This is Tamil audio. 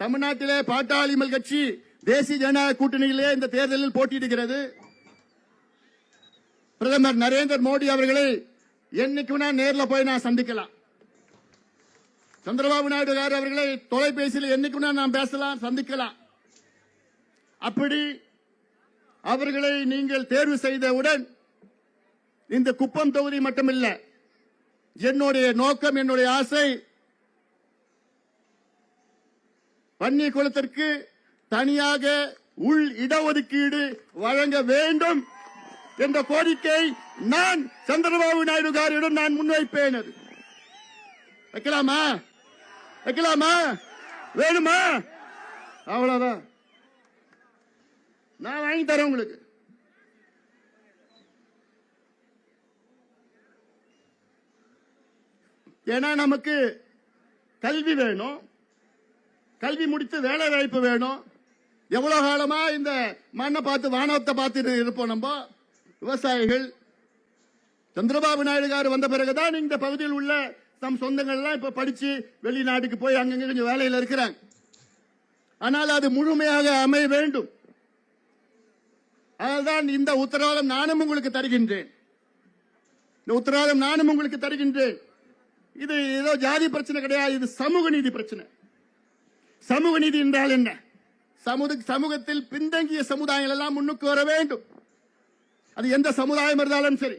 தமிழ்நாட்டிலே பாட்டாளிமல் கட்சி தேசிய ஜனநாயக கூட்டணியிலே இந்த தேர்தலில் போட்டியிடுகிறது. பிரதமர் நரேந்திர மோடி அவர்களை என்னைக்குனா நேரில் போய் நான் சந்திக்கலாம். சந்திரபாபு நாயுடு கார் அவர்களை தொலைபேசியில் என்னைக்குனா நான் பேசலாம் சந்திக்கலாம். அப்படி அவர்களை நீங்கள் தேர்வு செய்தவுடன் இந்த குப்பம் தொகுதி மட்டுமில்லை என்னுடைய நோக்கம் என்னுடைய ஆசை வன்னி குளத்திற்கு தனியாக உள் இடஒதுக்கீடு வழங்க வேண்டும் என்ற கோரிக்கை நான் சந்திரபாபு நாயுடு காரியுடன் நான் முன்வைப்பேன் அது வைக்கலாமா? வைக்கலாமா? வேணுமா? அவ்வளவுதான். நான் வாங்கி தரேன் உங்களுக்கு. ஏன்னா நமக்கு கல்வி வேணும். கல்வி முடித்து வேலை வாய்ப்பு வேணும். எவ்வளவு காலமா இந்த மண்ணை பார்த்து வானத்தை பார்த்து இருப்போம் நம்ம? விவசாயிகள். சந்திரபாபு நாயுடு கார் வந்த பிறகுதான் இந்த பகுதியில் உள்ள நம் சொந்தங்கள்லாம் இப்ப படிச்சு வெளிநாட்டுக்கு போய் அங்கங்க கொஞ்சம் வேலையில் இருக்கிறாங்க. ஆனால் அது முழுமையாக அமைய வேண்டும். அதனால்தான் இந்த உத்தரவாதம் நானும் உங்களுக்கு தருகின்றேன். இந்த உத்தரவாதம் நானும் உங்களுக்கு தருகின்றேன். இது ஏதோ ஜாதி பிரச்சனை கிடையாது இது சமூக நீதி பிரச்சனை. சமூக நீதி என்றால் என்ன? சமூக சமூகத்தில் பின்தங்கிய சமுதாயங்கள் எல்லாம் முன்னுக்கு வர வேண்டும். அது எந்த சமுதாயம் இருந்தாலும் சரி.